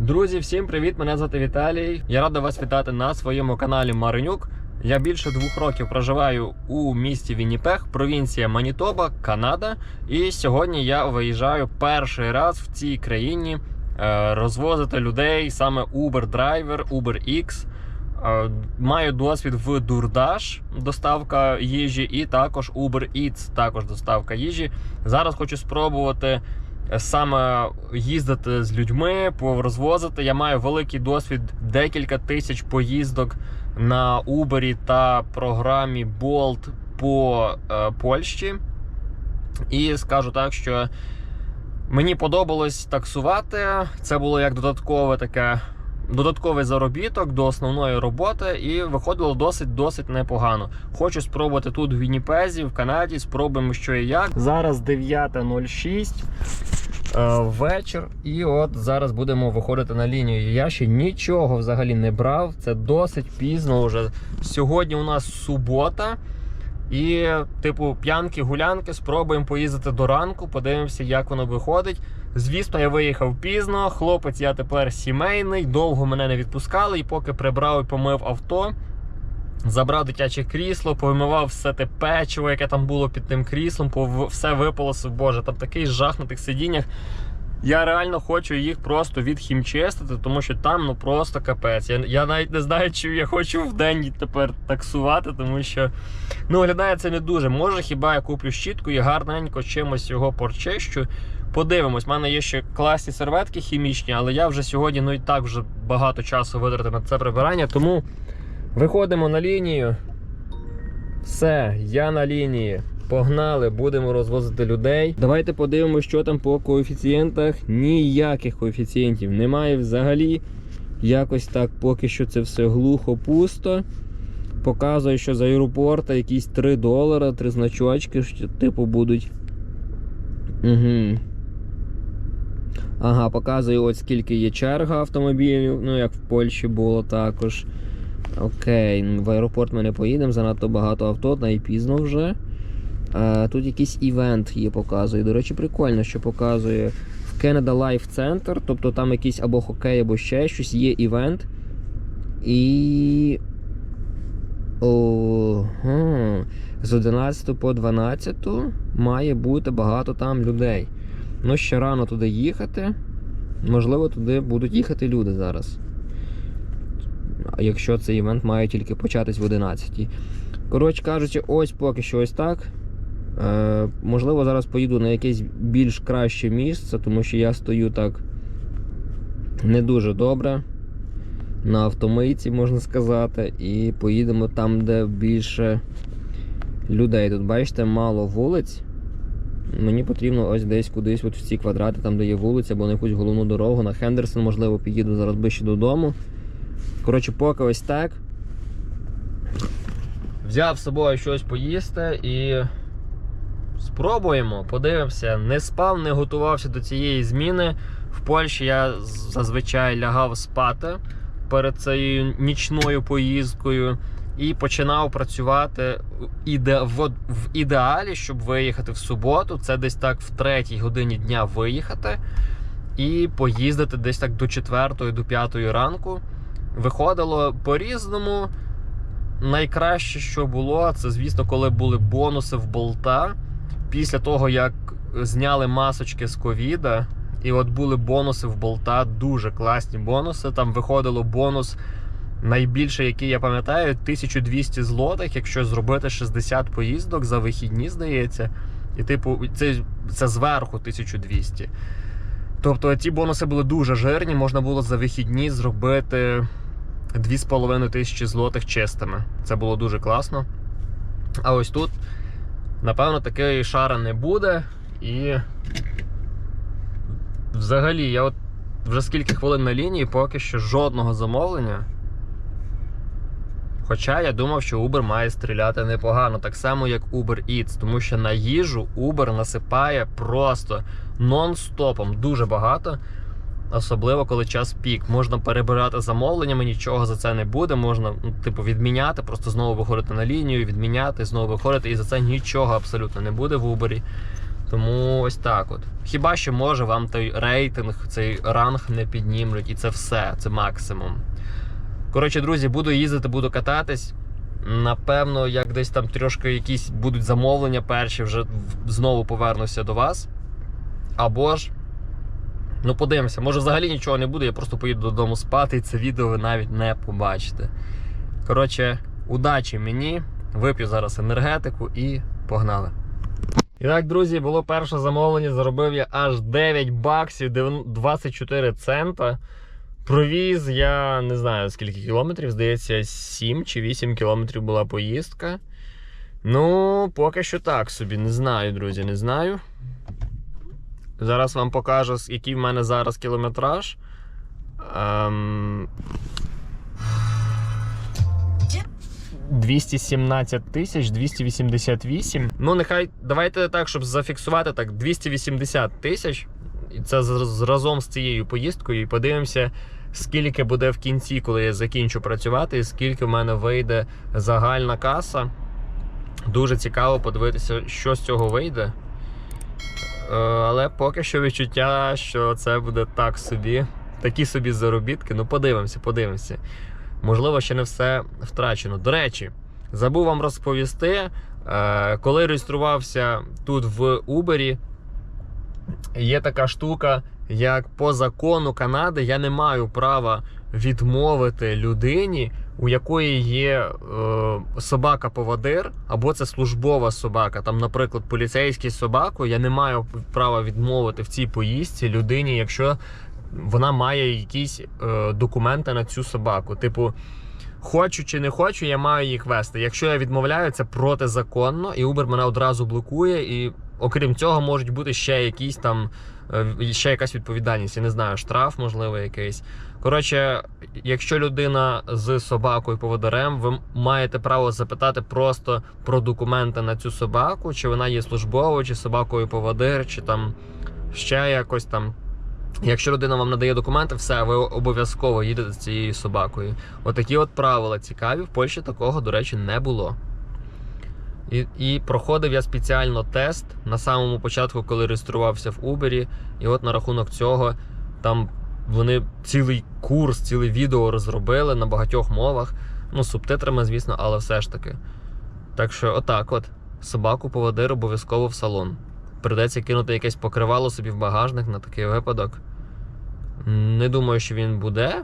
Друзі, всім привіт! Мене звати Віталій. Я радий вас вітати на своєму каналі Маринюк. Я більше двох років проживаю у місті Вінніпег, провінція Манітоба, Канада. І сьогодні я виїжджаю перший раз в цій країні е, розвозити людей саме Uber-драйвер, UberX. Е, Маю досвід в Дурдаш, доставка їжі, і також Uber Eats, також доставка їжі. Зараз хочу спробувати саме їздити з людьми, розвозити. Я маю великий досвід, декілька тисяч поїздок на Uber та програмі Bolt по е, Польщі. І скажу так, що мені подобалось таксувати. Це було як додаткове таке. Додатковий заробіток до основної роботи, і виходило досить досить непогано. Хочу спробувати тут в Вінніпезі, в Канаді. Спробуємо, що і як. Зараз 9.06 е, вечір, і от зараз будемо виходити на лінію. Я ще нічого взагалі не брав. Це досить пізно вже. Сьогодні у нас субота. І, типу, п'янки, гулянки, спробуємо поїздити до ранку, подивимося, як воно виходить. Звісно, я виїхав пізно. Хлопець, я тепер сімейний, довго мене не відпускали, і поки прибрав і помив авто, забрав дитяче крісло, повимивав все те печиво, яке там було під тим кріслом, все випалося. Боже, там такий жах на тих сидіннях. Я реально хочу їх просто відхімчистити, тому що там ну просто капець. Я, я навіть не знаю, чи я хочу в день тепер таксувати, тому що ну виглядає це не дуже. Може, хіба я куплю щітку і гарненько чимось його порчищу. Подивимось, в мене є ще класні серветки хімічні, але я вже сьогодні ну і так вже багато часу витратив на це прибирання. Тому виходимо на лінію. Все, я на лінії. Погнали, будемо розвозити людей. Давайте подивимося, що там по коефіцієнтах. Ніяких коефіцієнтів немає взагалі. Якось так поки що це все глухо пусто. Показує, що з аеропорта якісь 3 долара, 3 значочки, що типу будуть. Угу. Ага, показує, от скільки є черга автомобілів, ну як в Польщі було також. Окей, в аеропорт ми не поїдемо, занадто багато авто, та і пізно вже. А, тут якийсь івент є, показує. До речі, прикольно, що показує в Canada Life Center, тобто там якийсь або хокей, або ще щось, є івент. І. Ого. З 11 по 12 має бути багато там людей. Ну, ще рано туди їхати. Можливо, туди будуть їхати люди зараз. Якщо цей івент має тільки початись в 11. Коротше кажучи, ось поки що ось так. Е, можливо, зараз поїду на якесь більш краще місце, тому що я стою так не дуже добре. На автомийці, можна сказати, і поїдемо там, де більше людей. Тут, бачите, мало вулиць. Мені потрібно ось десь кудись от в ці квадрати, там де є вулиця, або на якусь головну дорогу. На Хендерсон, можливо, під'їду зараз ближче додому. Коротше, поки ось так. Взяв з собою щось поїсти і спробуємо, подивимося. Не спав, не готувався до цієї зміни. В Польщі я зазвичай лягав спати перед цією нічною поїздкою і починав працювати в, ідеалі, щоб виїхати в суботу. Це десь так в третій годині дня виїхати і поїздити десь так до 4 до 5 ранку. Виходило по-різному. Найкраще, що було, це, звісно, коли були бонуси в болта. Після того, як зняли масочки з ковіда, і от були бонуси в болта, дуже класні бонуси. Там виходило бонус найбільший, який я пам'ятаю, 1200 злотих, якщо зробити 60 поїздок за вихідні, здається. І, типу, це, це зверху 1200. Тобто ці бонуси були дуже жирні, можна було за вихідні зробити 2,5 тисячі злотих чистими. Це було дуже класно. А ось тут, напевно, такої шара не буде. І взагалі, я от вже скільки хвилин на лінії, поки що жодного замовлення. Хоча я думав, що Uber має стріляти непогано, так само як Uber Eats, тому що на їжу Uber насипає просто нон-стопом дуже багато. Особливо, коли час пік. Можна перебирати замовленнями, нічого за це не буде. Можна, ну, типу, відміняти, просто знову виходити на лінію, відміняти, знову виходити, і за це нічого абсолютно не буде в Uber. Тому ось так от. Хіба що може вам той рейтинг, цей ранг не піднімуть, і це все, це максимум. Коротше, друзі, буду їздити, буду кататись. Напевно, як десь там трошки якісь будуть замовлення перші, вже знову повернуся до вас. Або ж, ну подивимося, може взагалі нічого не буде, я просто поїду додому спати, і це відео ви навіть не побачите. Коротше, удачі мені. Вип'ю зараз енергетику і погнали. І так, друзі, було перше замовлення. Заробив я аж 9 баксів, 24 цента. Провіз я не знаю скільки кілометрів, здається, 7 чи 8 кілометрів була поїздка. Ну, поки що так собі, не знаю, друзі, не знаю. Зараз вам покажу, який в мене зараз кілометраж. Ем... 217 тисяч 288. Ну, нехай давайте так, щоб зафіксувати так, 280 тисяч. І це разом з цією поїздкою. І подивимося, скільки буде в кінці, коли я закінчу працювати, і скільки в мене вийде загальна каса. Дуже цікаво подивитися, що з цього вийде. Е, Але поки що відчуття, що це буде так собі. Такі собі заробітки. Ну, подивимося, подивимося. Можливо, ще не все втрачено. До речі, забув вам розповісти, е, коли реєструвався тут в Uber, є така штука, як по закону Канади я не маю права відмовити людині, у якої є е, собака-поводир, або це службова собака. Там, наприклад, поліцейський собаку, я не маю права відмовити в цій поїздці людині, якщо вона має якісь е, документи на цю собаку. Типу, хочу чи не хочу, я маю їх вести. Якщо я відмовляю, це протизаконно, і Uber мене одразу блокує. І окрім цього, можуть бути ще якісь там. е, Ще якась відповідальність, я не знаю, штраф, можливо, якийсь. Коротше, якщо людина з собакою поводарем, ви маєте право запитати просто про документи на цю собаку, чи вона є службовою, чи собакою поводир, чи там ще якось там. Якщо людина вам надає документи, все, ви обов'язково їдете з цією собакою. Отакі от правила цікаві. В Польщі такого, до речі, не було. І, і проходив я спеціально тест на самому початку, коли реєструвався в Uber. І от на рахунок цього там вони цілий курс, ціле відео розробили на багатьох мовах. Ну, субтитрами, звісно, але все ж таки. Так що, отак от. Собаку поводир обов'язково в салон. Придеться кинути якесь покривало собі в багажник на такий випадок. Не думаю, що він буде.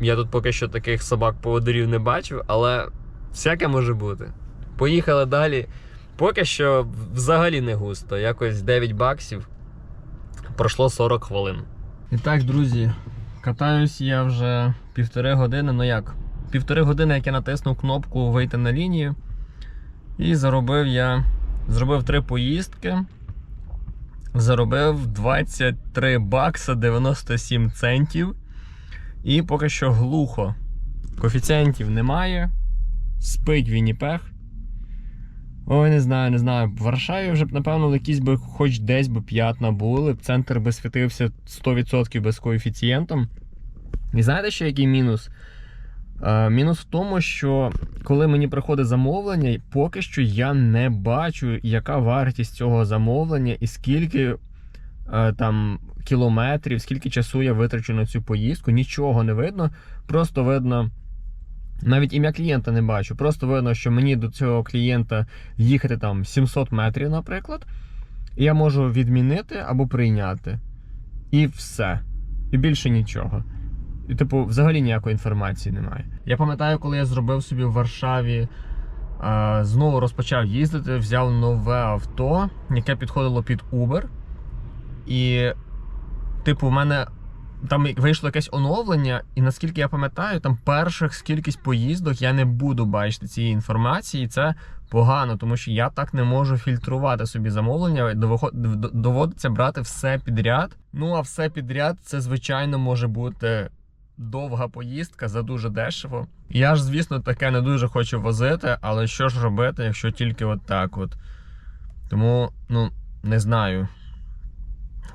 Я тут поки що таких собак-поводирів не бачив, але всяке може бути. Поїхали далі. Поки що взагалі не густо. Якось 9 баксів. Пройшло 40 хвилин. І так, друзі, катаюсь я вже півтори години. Ну як? Півтори години, як я натиснув кнопку вийти на лінію. І заробив я. Зробив три поїздки. Заробив 23 бакса 97 центів. І поки що глухо. Коефіцієнтів немає. Спить Вінніпех. Ой, не знаю, не знаю. В Варшаві вже б, напевно, якісь би хоч десь би п'ятна були. б Центр би світився 100% без коефіцієнтом. І знаєте, ще який мінус? Е, мінус в тому, що коли мені приходить замовлення, поки що я не бачу, яка вартість цього замовлення і скільки е, там кілометрів, скільки часу я витрачу на цю поїздку. Нічого не видно. Просто видно. Навіть ім'я клієнта не бачу. Просто видно, що мені до цього клієнта їхати там 700 метрів, наприклад. І я можу відмінити або прийняти. І все. І більше нічого. І, типу, взагалі ніякої інформації немає. Я пам'ятаю, коли я зробив собі в Варшаві, е, знову розпочав їздити, взяв нове авто, яке підходило під Uber. І, типу, в мене там вийшло якесь оновлення, і наскільки я пам'ятаю, там перших скількись поїздок я не буду бачити цієї інформації, і це погано, тому що я так не можу фільтрувати собі замовлення. Доводиться брати все підряд. Ну а все підряд це, звичайно, може бути довга поїздка за дуже дешево. Я ж, звісно, таке не дуже хочу возити, але що ж робити, якщо тільки от так от. Тому, ну, не знаю.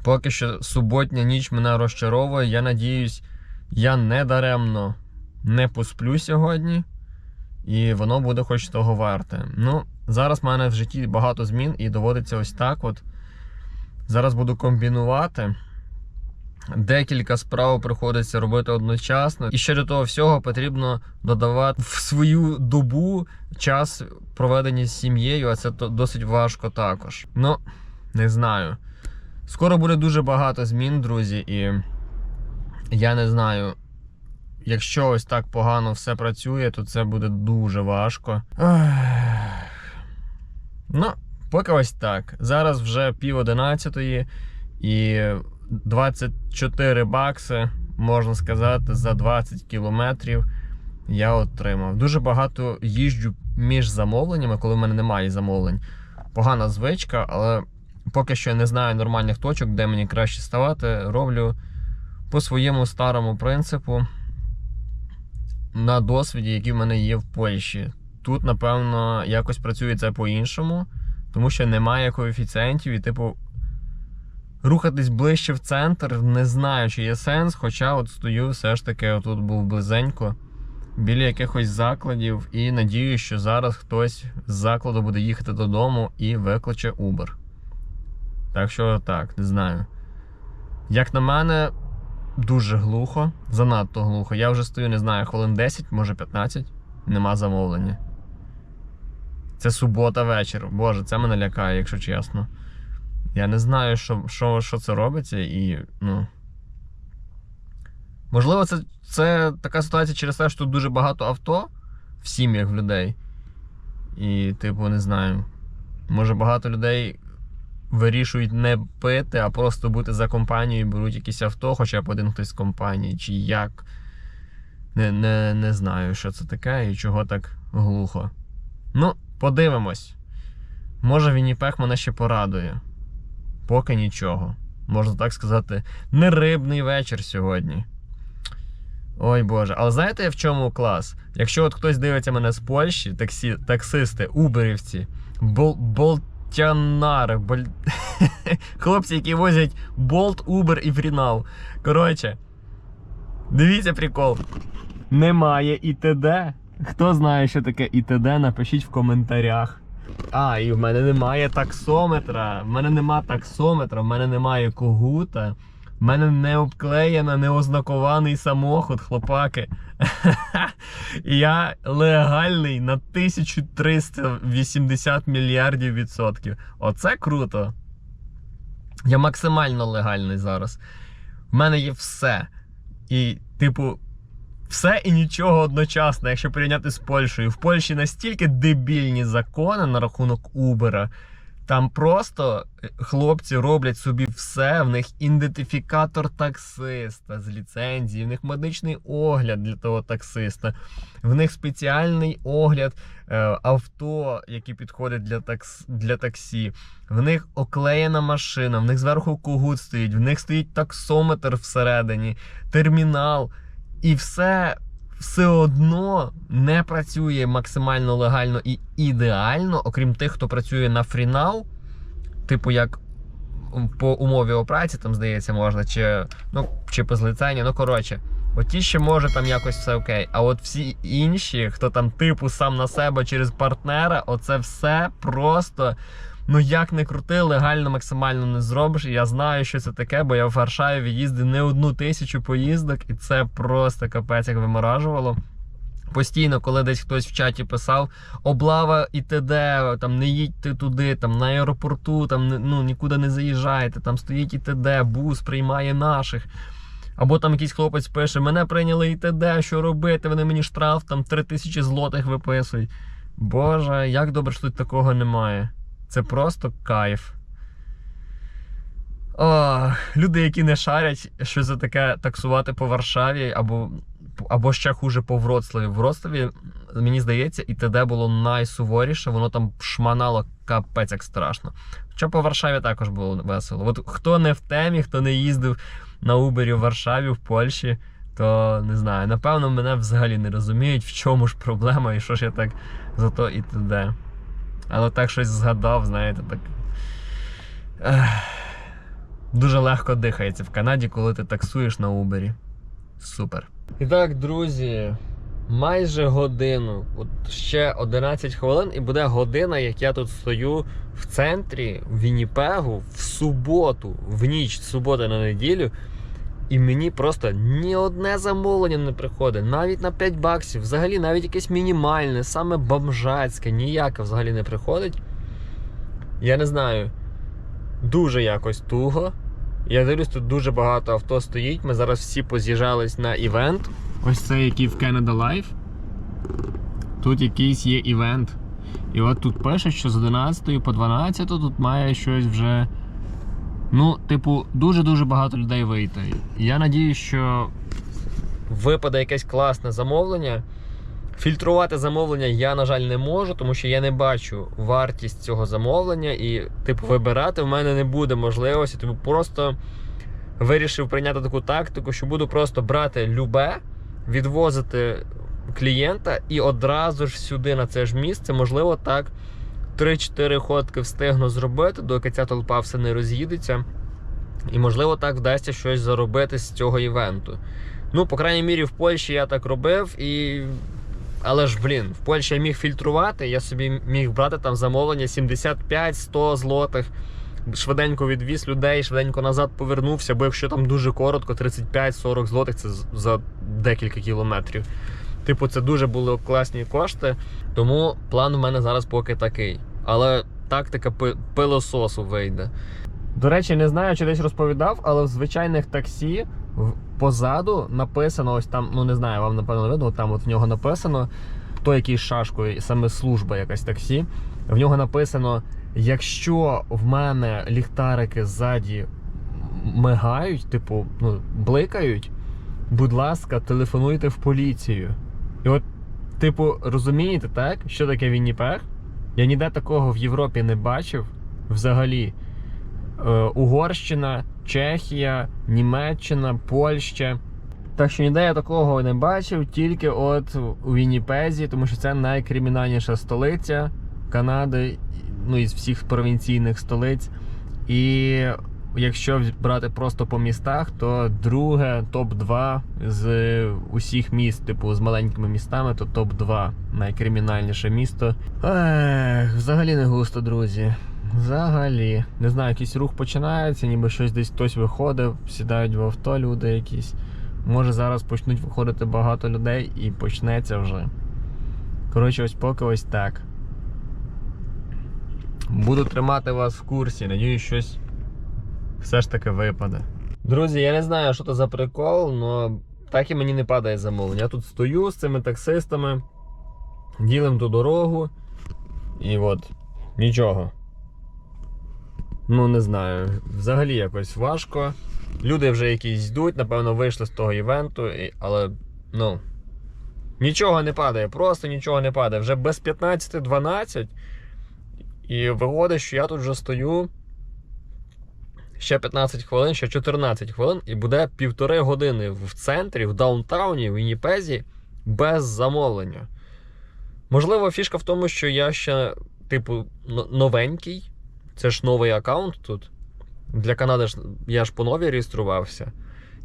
Поки що суботня ніч мене розчаровує. Я надіюсь, я не даремно не посплю сьогодні, і воно буде хоч того варте. Ну, зараз в мене в житті багато змін, і доводиться ось так от Зараз буду комбінувати. Декілька справ приходиться робити одночасно. І ще до того всього потрібно додавати в свою добу час проведення з сім'єю, а це досить важко також. Ну, не знаю. Скоро буде дуже багато змін, друзі, і я не знаю. Якщо ось так погано все працює, то це буде дуже важко. Ну, поки ось так. Зараз вже пів одинадцятої і 24 бакси, можна сказати, за 20 кілометрів я отримав. Дуже багато їжджу між замовленнями, коли в мене немає замовлень. Погана звичка, але поки що не знаю нормальних точок, де мені краще ставати. Роблю по своєму старому принципу на досвіді, який в мене є в Польщі. Тут, напевно, якось працює це по-іншому, тому що немає коефіцієнтів, і, типу, рухатись ближче в центр, не знаю, чи є сенс, хоча от стою все ж таки, отут був близенько, біля якихось закладів, і надію, що зараз хтось з закладу буде їхати додому і викличе Uber. Так що так, не знаю. Як на мене, дуже глухо, занадто глухо. Я вже стою, не знаю, хвилин 10, може 15, нема замовлення. Це субота вечір. Боже, це мене лякає, якщо чесно. Я не знаю, що, що, що це робиться, і ну. Можливо, це, це така ситуація через те, що тут дуже багато авто в сім'ях в людей. І, типу, не знаю. Може багато людей вирішують не пити, а просто бути за компанією, беруть якісь авто, хоча б один хтось з компанії, чи як. Не, не, не знаю, що це таке і чого так глухо. Ну, подивимось. Може, Вінніпех мене ще порадує. Поки нічого. Можна так сказати, не рибний вечір сьогодні. Ой Боже, але знаєте в чому клас? Якщо от хтось дивиться мене з Польщі, таксі, таксисти, уберівці, бол, болтянари, боль... хлопці, які возять Болт, Uber і Фрінал. Коротше, дивіться прикол. Немає ІТД. Хто знає, що таке ІТД, напишіть в коментарях. А, і в мене немає таксометра. В мене нема таксометра, в мене немає когута. Мене не обклеєна, не ознакований самохід, хлопаки. Я легальний на 1380 мільярдів відсотків. Оце круто. Я максимально легальний зараз. В мене є все. І, типу, все і нічого одночасно, якщо порівняти з Польщею. В Польщі настільки дебільні закони на рахунок Убера. Там просто е, хлопці роблять собі все. В них ідентифікатор таксиста з ліцензії, в них медичний огляд для того таксиста, в них спеціальний огляд е, авто, які підходять для, такс, для таксі. В них оклеєна машина, в них зверху когут стоїть, в них стоїть таксометр всередині, термінал. І все все одно не працює максимально легально і ідеально, окрім тих, хто працює на фрінал, типу як по умові операції, там здається, можна, чи ну, чи без лицення. Ну, коротше, от ті ще може там якось все окей. А от всі інші, хто там типу сам на себе через партнера, оце все просто. Ну як не крути, легально максимально не зробиш. І я знаю, що це таке, бо я в Варшаві їздив не одну тисячу поїздок, і це просто капець як виморажувало. Постійно, коли десь хтось в чаті писав облава і т.д., там не їдьте туди, там на аеропорту, там ну нікуди не заїжджайте, там стоїть ІТД, бус приймає наших. Або там якийсь хлопець пише: мене прийняли ІТД, що робити? Вони мені штраф там 3 тисячі злотих виписують. Боже, як добре, що тут такого немає. Це просто кайф. О, люди, які не шарять, що це таке таксувати по Варшаві, або або ще хуже по Вроцлаві. В Вроцлаві, мені здається, і ТД було найсуворіше, воно там шманало капець як страшно. Хоча по Варшаві також було весело. От хто не в темі, хто не їздив на Убері в Варшаві, в Польщі, то не знаю. Напевно, мене взагалі не розуміють, в чому ж проблема і що ж я так за то і т.д. Але так щось згадав, знаєте, так. Дуже легко дихається в Канаді, коли ти таксуєш на Убері. Супер. І так, друзі, майже годину. От ще 11 хвилин, і буде година, як я тут стою в центрі в Вінніпегу в суботу, в ніч з суботи на неділю. І мені просто ні одне замовлення не приходить, навіть на 5 баксів, взагалі навіть якесь мінімальне, саме бомжацьке, ніяке взагалі не приходить. Я не знаю, дуже якось туго. Я дивлюсь, тут дуже багато авто стоїть. Ми зараз всі поз'їжджались на івент. Ось це який в Canada Life. Тут якийсь є івент. І от тут пише, що з 11 по 12 тут має щось вже. Ну, типу, дуже-дуже багато людей вийти. Я надію, що випаде якесь класне замовлення. Фільтрувати замовлення я, на жаль, не можу, тому що я не бачу вартість цього замовлення і, типу, вибирати в мене не буде можливості. Типу, просто вирішив прийняти таку тактику, що буду просто брати любе, відвозити клієнта і одразу ж сюди на це ж місце, можливо, так 3-4 ходки встигну зробити, доки ця толпа все не роз'їдеться. І, можливо, так вдасться щось заробити з цього івенту. Ну, по крайній мірі, в Польщі я так робив, і. Але ж, блін, в Польщі я міг фільтрувати, я собі міг брати там замовлення 75-100 злотих. Швиденько відвіз людей, швиденько назад повернувся, бо якщо там дуже коротко, 35-40 злотих це за декілька кілометрів. Типу, це дуже були класні кошти. Тому план в мене зараз поки такий. Але тактика пилососу вийде. До речі, не знаю, чи десь розповідав, але в звичайних таксі позаду написано, ось там, ну не знаю, вам напевно видно, там от в нього написано, той який з шашкою, саме служба якась таксі. В нього написано: якщо в мене ліхтарики ззаді мигають, типу, ну, бликають, будь ласка, телефонуйте в поліцію. І от, типу, розумієте, так? Що таке Вінніпег? Я ніде такого в Європі не бачив взагалі. Е, Угорщина, Чехія, Німеччина, Польща. Так що ніде я такого не бачив, тільки от у Вінніпезі, тому що це найкримінальніша столиця Канади, ну із всіх провінційних столиць. І якщо брати просто по містах, то друге топ-2 з усіх міст, типу з маленькими містами, то топ-2 найкримінальніше місто. Ех, взагалі не густо, друзі. Взагалі. Не знаю, якийсь рух починається, ніби щось десь хтось виходив, сідають в авто люди якісь. Може зараз почнуть виходити багато людей і почнеться вже. Коротше, ось поки ось так. Буду тримати вас в курсі, надіюсь, щось все ж таки випаде. Друзі, я не знаю, що це за прикол, але так і мені не падає замовлення. Я тут стою з цими таксистами, ділим ту дорогу, і от нічого. Ну, не знаю. Взагалі якось важко. Люди вже якісь йдуть, напевно, вийшли з того івенту, але ну. Нічого не падає, просто нічого не падає. Вже без 15-12. І виходить, що я тут вже стою. Ще 15 хвилин, ще 14 хвилин, і буде півтори години в центрі, в даунтауні, в Вінніпезі без замовлення. Можливо, фішка в тому, що я ще, типу, новенький. Це ж новий аккаунт тут. Для Канади ж я ж по новій реєструвався.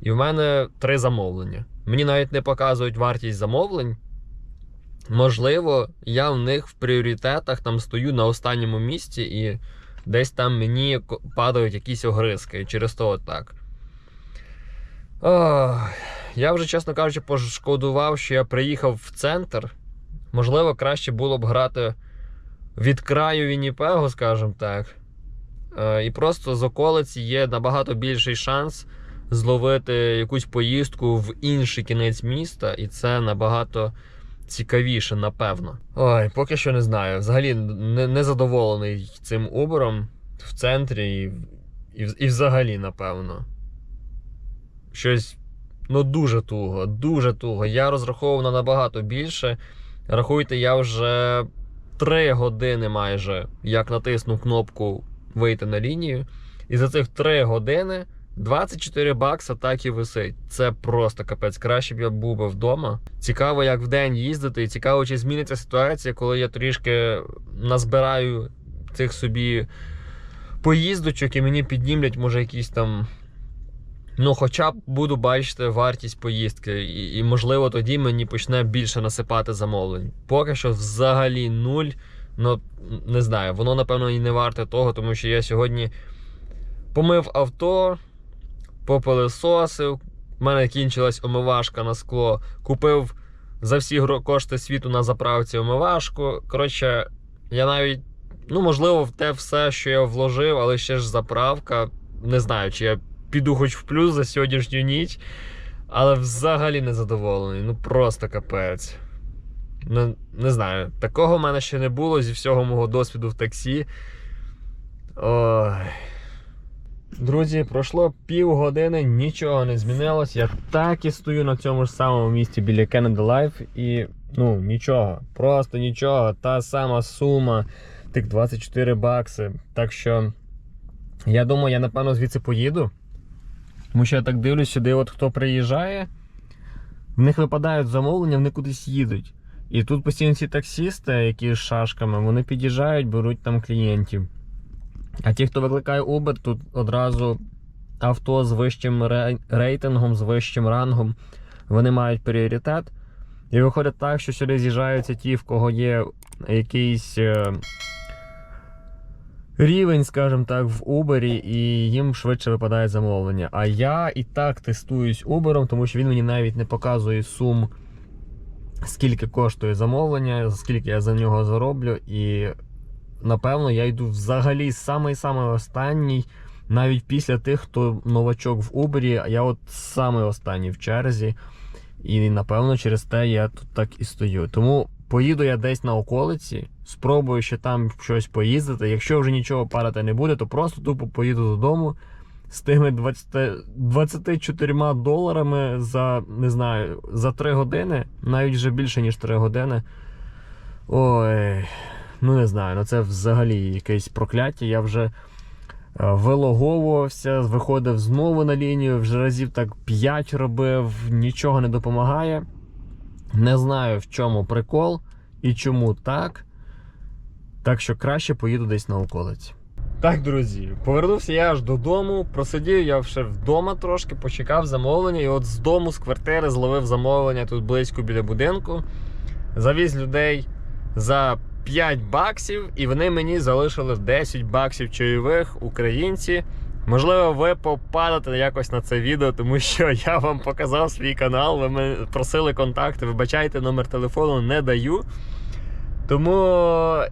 І в мене три замовлення. Мені навіть не показують вартість замовлень. Можливо, я в них в пріоритетах там стою на останньому місці і десь там мені падають якісь огризки. І через то так. Я вже, чесно кажучи, пошкодував, що я приїхав в центр. Можливо, краще було б грати від краю Вінніпегу, скажімо так. Е, І просто з околиці є набагато більший шанс зловити якусь поїздку в інший кінець міста, і це набагато цікавіше, напевно. Ой, поки що не знаю. Взагалі не, не задоволений цим Uber в центрі і, і, і взагалі, напевно. Щось ну дуже туго, дуже туго. Я розраховував на набагато більше. Рахуйте, я вже 3 години майже як натиснув кнопку вийти на лінію. І за цих 3 години 24 бакса так і висить. Це просто капець. Краще б я був би вдома. Цікаво, як в день їздити, і цікаво, чи зміниться ситуація, коли я трішки назбираю цих собі поїздочок і мені піднімлять, може, якісь там Ну, хоча б буду бачити вартість поїздки, і, і можливо тоді мені почне більше насипати замовлень. Поки що взагалі нуль. Ну, не знаю, воно напевно і не варте того, тому що я сьогодні помив авто, попилисосив, в мене кінчилась омивашка на скло, купив за всі кошти світу на заправці омивашку. Коротше, я навіть, ну, можливо, в те все, що я вложив, але ще ж заправка. Не знаю, чи я піду хоч в плюс за сьогоднішню ніч, але взагалі не задоволений. Ну просто капець. Ну, не знаю, такого в мене ще не було зі всього мого досвіду в таксі. Ой. Друзі, пройшло півгодини, нічого не змінилось. Я так і стою на цьому ж самому місці біля Canada Life і ну нічого, просто нічого. Та сама сума, тих 24 бакси. Так що я думаю, я напевно звідси поїду. Тому що я так дивлюсь сюди, от хто приїжджає, в них випадають замовлення, вони кудись їдуть. І тут постійно ці таксісти, які з шашками, вони під'їжджають, беруть там клієнтів. А ті, хто викликає Uber, тут одразу авто з вищим рейтингом, з вищим рангом, вони мають пріоритет. І виходить так, що сюди з'їжджаються ті, в кого є якийсь е, рівень, скажімо так, в Uber, і їм швидше випадає замовлення. А я і так тестуюсь Uber, тому що він мені навіть не показує сум, скільки коштує замовлення, скільки я за нього зароблю. І напевно я йду взагалі самий-самий останній. Навіть після тих, хто новачок в Uber, я от самий останній в черзі. І напевно через те я тут так і стою. Тому поїду я десь на околиці, спробую ще там щось поїздити. Якщо вже нічого парити не буде, то просто тупо поїду додому з тими 20, 24 доларами за не знаю, за 3 години, навіть вже більше ніж 3 години. Ой, ну не знаю, ну це взагалі якесь прокляття. Я вже е, вилоговувався, виходив знову на лінію, вже разів так 5 робив, нічого не допомагає. Не знаю, в чому прикол і чому так. Так що краще поїду десь на околиці. Так, друзі, повернувся я аж додому. Просидів я ще вдома трошки, почекав замовлення, і от з дому, з квартири зловив замовлення тут близько біля будинку. Завіз людей за 5 баксів, і вони мені залишили 10 баксів чайових українці. Можливо, ви попадете якось на це відео, тому що я вам показав свій канал, ви мене просили контакти, вибачайте, номер телефону не даю. Тому,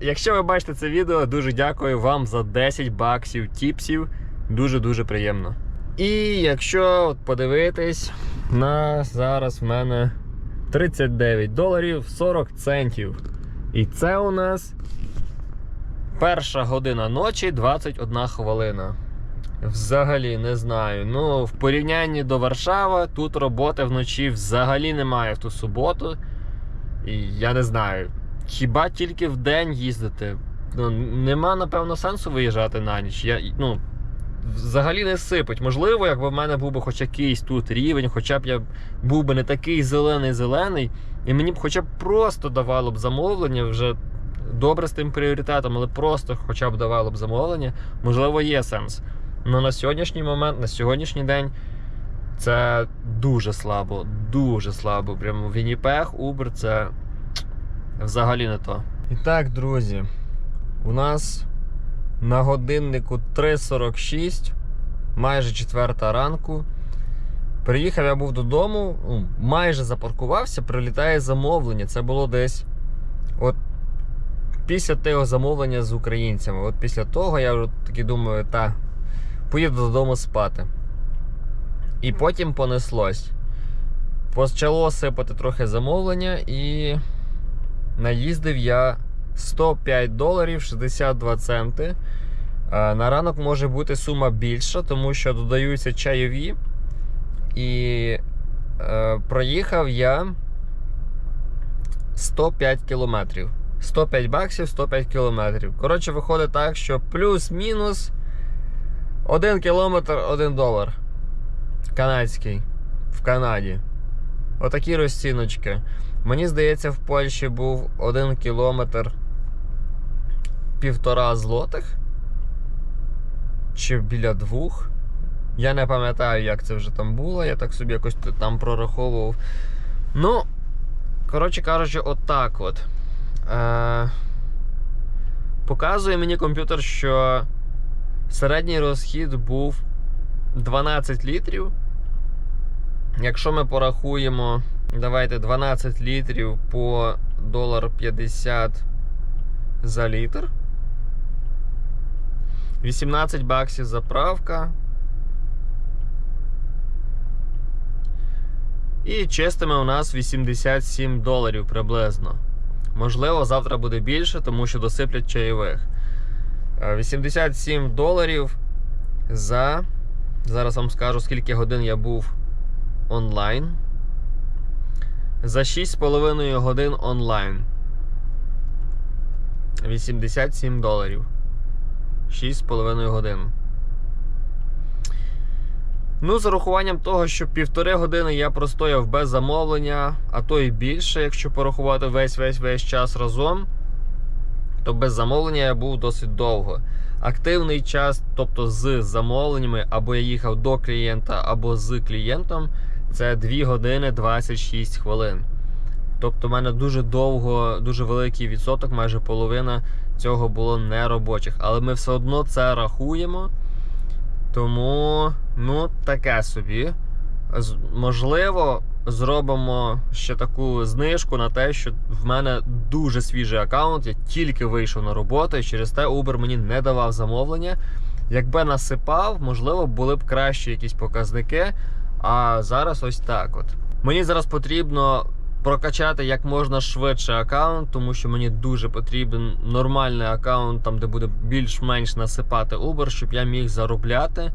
якщо ви бачите це відео, дуже дякую вам за 10 баксів тіпсів. Дуже-дуже приємно. І якщо подивитись, на зараз в мене 39 доларів 40 центів. І це у нас перша година ночі, 21 хвилина. Взагалі не знаю. Ну, в порівнянні до Варшави, тут роботи вночі взагалі немає в ту суботу. І я не знаю. Хіба тільки в день їздити? Ну, нема, напевно, сенсу виїжджати на ніч. Я, ну, взагалі не сипить. Можливо, якби в мене був би хоч якийсь тут рівень, хоча б я був би не такий зелений-зелений, і мені б хоча б просто давало б замовлення вже добре з тим пріоритетом, але просто хоча б давало б замовлення, можливо, є сенс. Ну на сьогоднішній момент, на сьогоднішній день це дуже слабо, дуже слабо. Прямо Вінніпех, Uber це взагалі не то. І так, друзі, у нас на годиннику 3.46, майже четверта ранку. Приїхав я був додому, ну, майже запаркувався, прилітає замовлення. Це було десь от після того замовлення з українцями. От після того я вже таки думаю, та, поїду додому спати. І потім понеслось. Почало сипати трохи замовлення і наїздив я 105 доларів 62 центи. Е, На ранок може бути сума більша, тому що додаються чайові. І е, проїхав я 105 кілометрів. 105 баксів, 105 кілометрів. Коротше, виходить так, що плюс-мінус 1 кілометр 1 долар. Канадський. В Канаді. Отакі розціночки. Мені здається, в Польщі був 1 кілометр півтора злотих. Чи біля двох. Я не пам'ятаю, як це вже там було, я так собі якось там прораховував. Ну, коротше кажучи, отак от. Е, показує мені комп'ютер, що середній розхід був 12 літрів. Якщо ми порахуємо, давайте 12 літрів по долар 50 за літр. 18 баксів заправка. І чистими у нас 87 доларів приблизно. Можливо, завтра буде більше, тому що досиплять чайових. Е, 87 доларів за. Зараз вам скажу, скільки годин я був онлайн. За 6,5 годин онлайн. 87 доларів. 6,5 годин. Ну, з урахуванням того, що півтори години я простояв без замовлення, а то і більше, якщо порахувати весь весь весь час разом, то без замовлення я був досить довго. Активний час, тобто з замовленнями, або я їхав до клієнта, або з клієнтом, це 2 години 26 хвилин. Тобто, в мене дуже довго, дуже великий відсоток, майже половина цього було неробочих. Але ми все одно це рахуємо. Тому, ну, таке собі. Можливо, зробимо ще таку знижку на те, що в мене дуже свіжий аккаунт. Я тільки вийшов на роботу, і через те Uber мені не давав замовлення. Якби насипав, можливо, були б кращі якісь показники. А зараз ось так от. Мені зараз потрібно прокачати як можна швидше аккаунт, тому що мені дуже потрібен нормальний аккаунт, там де буде більш-менш насипати Uber, щоб я міг заробляти.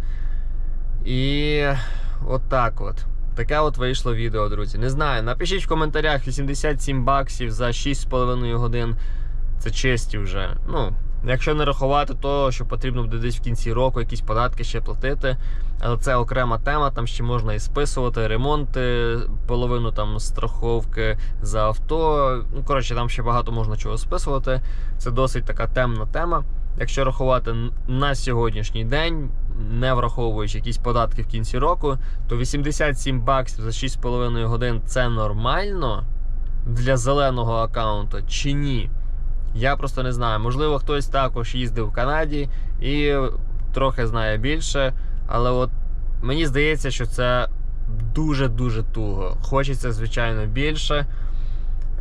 І от так от. Таке от вийшло відео, друзі. Не знаю, напишіть в коментарях 87 баксів за 6,5 годин. Це чисті вже. Ну, якщо не рахувати то, що потрібно буде десь в кінці року якісь податки ще платити. Але це окрема тема, там ще можна і списувати ремонти, половину там страховки за авто. Ну, коротше, там ще багато можна чого списувати. Це досить така темна тема. Якщо рахувати на сьогоднішній день, не враховуючи якісь податки в кінці року, то 87 баксів за 6,5 годин це нормально для зеленого аккаунту чи ні? Я просто не знаю. Можливо, хтось також їздив в Канаді і трохи знає більше. Але от мені здається, що це дуже-дуже туго. Хочеться, звичайно, більше.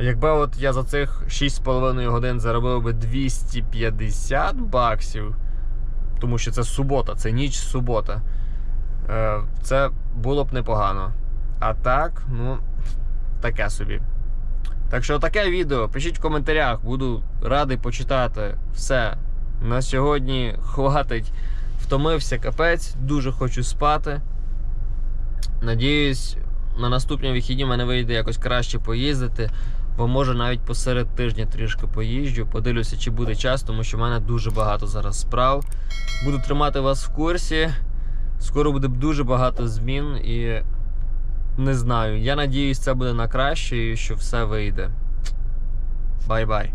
Якби от я за цих 6,5 годин заробив би 250 баксів, тому що це субота, це ніч субота, е, це було б непогано. А так, ну, таке собі. Так що таке відео. Пишіть в коментарях, буду радий почитати все. На сьогодні хватить. Втомився капець, дуже хочу спати. Надіюсь, на наступні вихідні мене вийде якось краще поїздити. Бо може навіть посеред тижня трішки поїжджу, подивлюся, чи буде час, тому що в мене дуже багато зараз справ. Буду тримати вас в курсі. Скоро буде дуже багато змін і не знаю. Я надіюсь, це буде на краще і що все вийде. Бай-бай.